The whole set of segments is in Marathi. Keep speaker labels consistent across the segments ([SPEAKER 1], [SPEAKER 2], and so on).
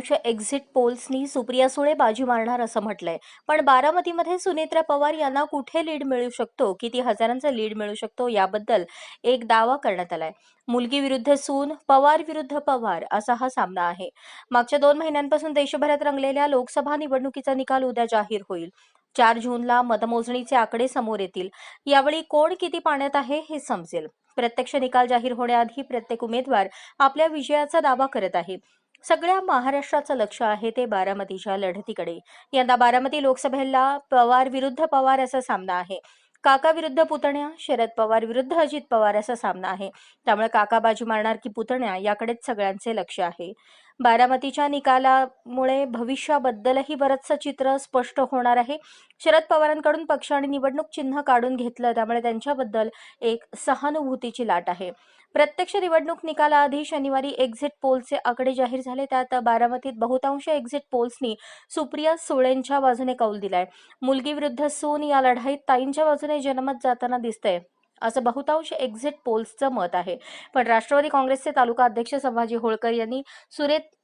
[SPEAKER 1] बहुतांश एक्झिट पोल्सनी सुप्रिया सुळे बाजी मारणार असं म्हटलंय. पण बारामतीमध्ये सुनेत्रा पवार यांना कुठे लीड मिळू शकतो? किती हजारांचा लीड मिळू शकतो? याबद्दल एक दावा करण्यात आलाय. मुलगी विरुद्ध सून पवार विरुद्ध पवार असा हा सामना आहे. मागच्या दोन महिन्यांपासून देशभरात रंगलेल्या लोकसभा निवडणुकीचा निकाल उद्या जाहीर होईल. चार जूनला मतमोजणीचे आकडे समोर येतील. यावेळी कोण किती पाण्यात आहे हे समजेल. प्रत्यक्ष निकाल जाहीर होण्याआधी प्रत्येक उमेदवार आपल्या विजयाचा दावा करत आहे. सगळ्या महाराष्ट्राचं लक्ष आहे ते बारामतीच्या लढतीकडे. यंदा बारामती लोकसभेला पवार विरुद्ध पवार असा सामना आहे. काका विरुद्ध पुतण्या शरद पवार विरुद्ध अजित पवार असा सामना आहे. त्यामुळे काका बाजी मारणार की पुतण्या याकडेच सगळ्यांचे लक्ष आहे. बारामतीच्या निकालामुळे भविष्याबद्दलही बरंचसं चित्र स्पष्ट होणार आहे. शरद पवारांकडून पक्ष आणि निवडणूक चिन्ह काढून घेतलं त्यामुळे त्यांच्याबद्दल एक सहानुभूतीची लाट आहे. प्रत्यक्ष निवडणूक निकालाआधी शनिवारी एक्झिट पोलचे आकडे जाहीर झाले. त्यात बारामतीत बहुतांश एक्झिट पोल्सनी सुप्रिया सुळेंच्या बाजूने कौल दिलाय. मुलगी विरुद्ध सून या लढाईत ताईंच्या बाजूने जनमत जाताना दिसतंय. असं बहुतांश एक्झिट पोल्सचं मत आहे. पण राष्ट्रवादी काँग्रेसचे तालुका अध्यक्ष संभाजी होळकर यांनी सुरेत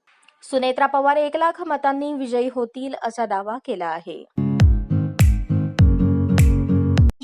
[SPEAKER 1] सुनेत्रा पवार एक लाख मतांनी विजयी होतील असा दावा केला आहे.